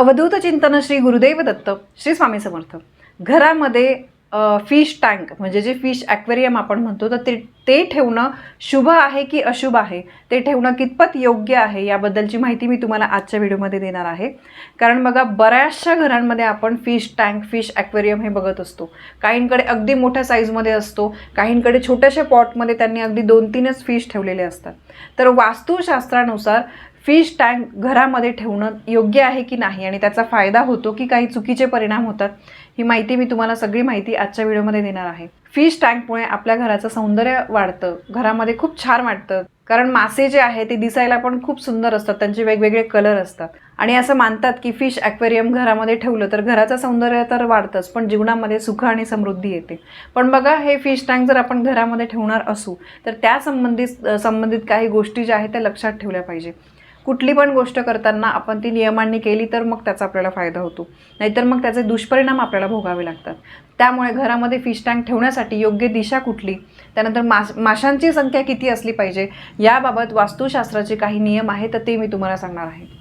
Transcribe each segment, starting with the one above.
अवधूत चिंतन श्री गुरुदेव दत्त श्री स्वामी समर्थ. घरामध्ये fish tank म्हणजे जे फिश ॲक्वेरियम आपण म्हणतो तर ते ते ठेवणं शुभ आहे की अशुभ आहे? ते ठेवणं कितपत योग्य आहे याबद्दलची माहिती मी तुम्हाला आजच्या व्हिडिओमध्ये देणार आहे. कारण बघा बऱ्याचशा घरांमध्ये आपण फिश टँक फिश ॲक्वेरियम हे बघत असतो. काहींकडे अगदी मोठ्या साईजमध्ये असतो काहींकडे छोट्याशा पॉटमध्ये त्यांनी अगदी दोन तीनच फिश ठेवलेले असतात. तर वास्तुशास्त्रानुसार फिश टँक घरामध्ये ठेवणं योग्य आहे की नाही? आणि त्याचा फायदा होतो की काही चुकीचे परिणाम होतात? ही माहिती मी तुम्हाला सगळी माहिती आजच्या व्हिडिओमध्ये देणार आहे. फिश टँकमुळे आपल्या घराचं सौंदर्य वाढतं. घरामध्ये खूप छान वाटतं. कारण मासे जे आहे ते दिसायला पण खूप सुंदर असतात. त्यांचे वेगवेगळे कलर असतात. आणि असं मानतात की फिश ॲक्वेरियम घरामध्ये ठेवलं तर घराचं सौंदर्य तर वाढतंच पण जीवनामध्ये सुख आणि समृद्धी येते. पण बघा हे फिश टँक जर आपण घरामध्ये ठेवणार असू तर त्या संबंधित संबंधित काही गोष्टी ज्या आहेत त्या लक्षात ठेवल्या पाहिजे. कुठली पण गोष्ट करताना आपण ती नियमांनी केली तर मग त्याचा आपल्याला फायदा होतो. नाहीतर मग त्याचे दुष्परिणाम आपल्याला भोगावे लागतात. त्यामुळे घरामध्ये फिश टँक ठेवण्यासाठी योग्य दिशा कुठली? त्यानंतर मास माशांची संख्या किती असली पाहिजे? याबाबत वास्तुशास्त्राचे काही नियम आहेत तर ते मी तुम्हाला सांगणार आहे.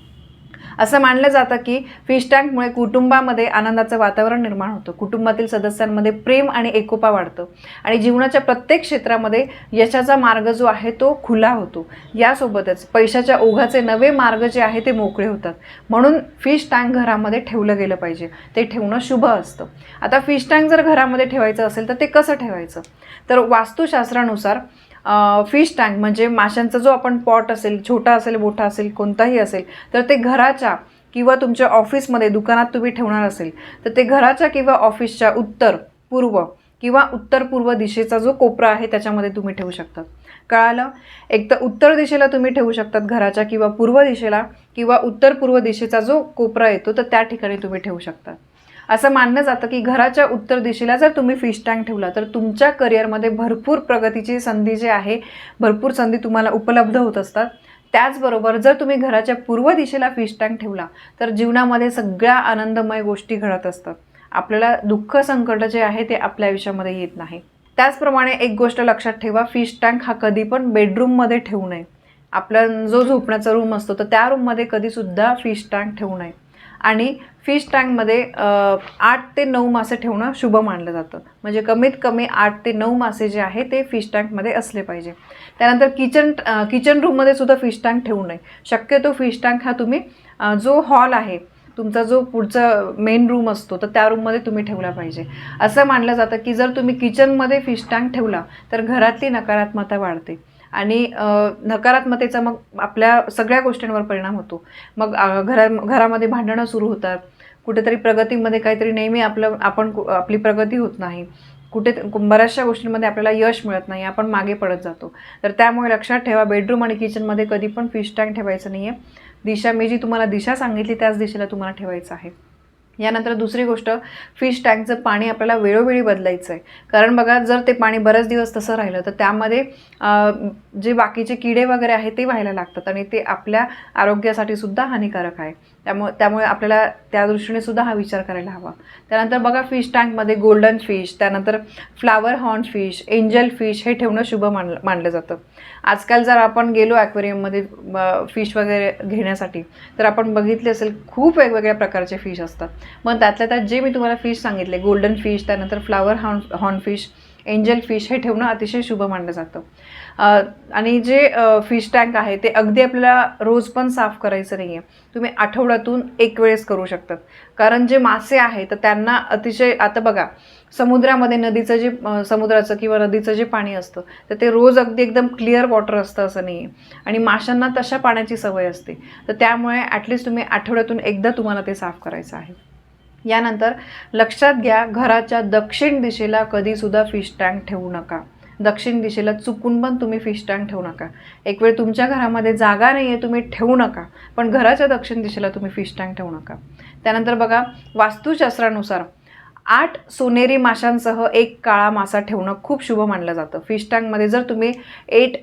असं मानलं जातं की फिश टँकमुळे कुटुंबामध्ये आनंदाचं वातावरण निर्माण होतं. कुटुंबातील सदस्यांमध्ये प्रेम आणि एकोपा वाढतं. आणि जीवनाच्या प्रत्येक क्षेत्रामध्ये यशाचा मार्ग जो आहे तो खुला होतो. यासोबतच पैशाच्या ओघाचे नवे मार्ग जे आहे ते मोकळे होतात. म्हणून फिश टँक घरामध्ये ठेवलं गेलं पाहिजे. ते ठेवणं शुभ असतं. आता फिश टँक जर घरामध्ये ठेवायचं असेल तर ते कसं ठेवायचं? तर वास्तुशास्त्रानुसार फिश टँक म्हणजे माशांचा जो आपण पॉट असेल छोटा असेल मोठा असेल कोणताही असेल तर ते घराच्या किंवा तुमच्या ऑफिसमध्ये दुकानात तुम्ही ठेवणार असेल तर ते घराच्या किंवा ऑफिसच्या उत्तर पूर्व किंवा उत्तर पूर्व दिशेचा जो कोपरा आहे त्याच्यामध्ये तुम्ही ठेवू शकतात कळालं? एक तर उत्तर दिशेला तुम्ही ठेवू शकतात घराच्या किंवा पूर्व दिशेला किंवा उत्तर पूर्व दिशेचा जो कोपरा येतो तर त्या ठिकाणी तुम्ही ठेवू शकता. असं मानलं जातं की घराच्या उत्तर दिशेला जर तुम्ही फिश टँक ठेवला तर तुमच्या करिअरमध्ये भरपूर प्रगतीची संधी जी आहे भरपूर संधी तुम्हाला उपलब्ध होत असतात. त्याचबरोबर जर तुम्ही घराच्या पूर्व दिशेला फिश टँक ठेवला तर जीवनामध्ये सगळ्या आनंदमय गोष्टी घडत असतात. आपल्याला दुःख संकट जे आहे ते आपल्या आयुष्यामध्ये येत नाही. त्याचप्रमाणे एक गोष्ट लक्षात ठेवा फिश टँक हा कधी पण बेडरूममध्ये ठेवू नये. आपला जो झोपण्याचा रूम असतो तर त्या रूममध्ये कधीसुद्धा फिश टँक ठेवू नये. आणि फिश टँकमध्ये आठ ते नऊ मासे ठेवणं शुभ मानलं जातं. म्हणजे कमीत कमी आठ ते नऊ मासे जे आहे ते फिश टँकमध्ये असले पाहिजे. त्यानंतर किचन किचन रूममध्ये सुद्धा फिश टँक ठेवू नये. शक्यतो फिश टँक हा तुम्ही जो हॉल आहे तुमचा जो पुढचा मेन रूम असतो तर त्या रूममध्ये तुम्ही ठेवला पाहिजे. असं मानलं जातं की जर तुम्ही किचनमध्ये फिश टँक ठेवला तर घरातली नकारात्मकता वाढते. आणि नकारात्मतेचा नकारात्मकतेचा मग आपल्या सगळ्या गोष्टींवर परिणाम होतो. मग घरा घरामध्ये भांडणं सुरू होतात. कुठेतरी प्रगतीमध्ये काहीतरी नेहमी आपलं आपण कु- आपली प्रगती होत नाही. कुठे बऱ्याचशा गोष्टींमध्ये आपल्याला यश मिळत नाही आपण मागे पडत जातो. तर त्यामुळे लक्षात ठेवा बेडरूम आणि किचनमध्ये कधी पण फिश टँक ठेवायचं नाही आहे दिशा मी जी तुम्हाला दिशा सांगितली त्याच दिशेला तुम्हाला ठेवायचं आहे. यानंतर दुसरी गोष्ट फिश टँकचं पाणी आपल्याला वेळोवेळी बदलायचं आहे कारण बघा जर ते पाणी बरेच दिवस तसं राहिलं तर त्यामध्ये जे बाकीचे किडे वगैरे आहेत ते व्हायला लागतात. आणि ते आपल्या आरोग्यासाठी सुद्धा हानिकारक आहे. त्यामुळे त्यामुळे आपल्याला त्या दृष्टीने सुद्धा हा विचार करायला हवा. त्यानंतर बघा फिश टँकमध्ये गोल्डन फिश त्यानंतर flower horn fish angel fish हे ठेवणं शुभ मान मानलं जातं. आजकाल जर आपण गेलो ॲक्वेरियममध्ये फिश वगैरे घेण्यासाठी तर आपण बघितले असेल खूप वेगवेगळ्या प्रकारचे फिश असतात. मग त्यातल्या त्यात जे मी तुम्हाला फिश सांगितले गोल्डन फिश त्यानंतर flower horn horn fish angel fish हे ठेवणं अतिशय शुभ मानलं जातं. आणि जे फिश टँक आहे ते अगदी आपल्याला रोज पण साफ करायचं नाही आहे तुम्ही आठवड्यातून एक वेळेस करू शकतात. कारण जे मासे आहे तर त्यांना अतिशय आता बघा समुद्रामध्ये नदीचं जे समुद्राचं किंवा नदीचं जे पाणी असतं तर ते रोज अगदी एकदम क्लिअर वॉटर असतं असं नाही आहे आणि माशांना तशा पाण्याची सवय असते. तर त्यामुळे ॲटलिस्ट तुम्ही आठवड्यातून एकदा तुम्हाला ते साफ करायचं आहे. यानंतर लक्षात घ्या घराच्या दक्षिण दिशेला कधीसुद्धा फिश टँक ठेवू नका. दक्षिण दिशेला चुकून पण तुम्ही फिश टँक ठेवू नका. एक वेळ तुमच्या घरामध्ये जागा नाही आहे तुम्ही ठेवू नका. पण घराच्या दक्षिण दिशेला तुम्ही फिश टँक ठेवू नका. त्यानंतर बघा वास्तुशास्त्रानुसार आठ सोनेरी माशांसह एक काळा मासा ठेवणं खूप शुभ मानलं जातं. फिश टँकमध्ये जर तुम्ही एट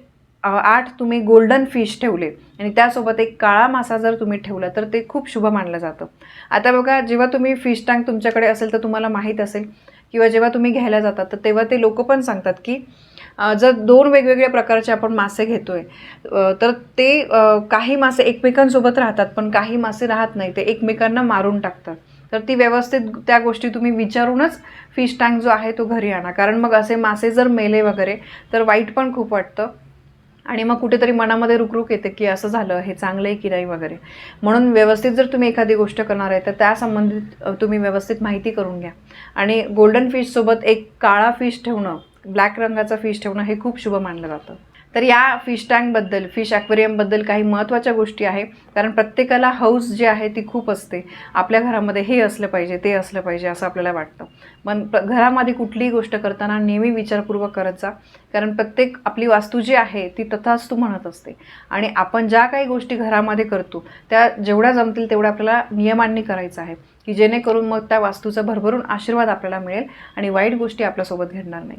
आठ तुम्ही गोल्डन फिश ठेवले. आणि त्यासोबत एक काळा मासा जर तुम्ही ठेवला तर ते खूप शुभ मानलं जातं. आता बघा जेव्हा तुम्ही फिश टँक तुमच्याकडे असेल तर तुम्हाला माहीत असेल किंवा जेव्हा तुम्ही घ्यायला जातात तर तेव्हा ते लोक पण सांगतात की जर दोन वेगवेगळ्या प्रकारचे आपण मासे घेतो आहे तर ते काही मासे एकमेकांसोबत राहतात पण काही मासे राहत नाही. ते एकमेकांना मारून टाकतात. तर ती व्यवस्थित त्या गोष्टी तुम्ही विचारूनच फिश टँक जो आहे तो घरी आणा. कारण मग असे मासे जर मेले वगैरे तर वाईट पण खूप वाटतं. आणि मग कुठेतरी मनामध्ये रुकरुक येते की असं झालं हे चांगलं आहे की नाही वगैरे. म्हणून व्यवस्थित जर तुम्ही एखादी गोष्ट करणार आहे तर त्या संबंधित तुम्ही व्यवस्थित माहिती करून घ्या. आणि गोल्डन फिशसोबत एक काळा फिश ठेवणं ब्लॅक रंगाचा फिश ठेवणं हे खूप शुभ मानलं जातं. तर या फिश टँकबद्दल फिश ॲक्वेरियमबद्दल काही महत्त्वाच्या गोष्टी आहे कारण प्रत्येकाला हौस जी आहे ती खूप असते. आपल्या घरामध्ये हे असलं पाहिजे ते असलं पाहिजे असं आपल्याला वाटतं. पण घरामध्ये कुठलीही गोष्ट करताना नेहमी विचारपूर्वक करत जा. कारण प्रत्येक आपली वास्तू जी आहे ती तथास्तू म्हणत असते. आणि आपण ज्या काही गोष्टी घरामध्ये करतो त्या जेवढ्या जमतील तेवढ्या आपल्याला नियमांनी करायचं आहे. की जेणेकरून मग त्या वास्तूचा भरभरून आशीर्वाद आपल्याला मिळेल आणि वाईट गोष्टी आपल्यासोबत घडणार नाही.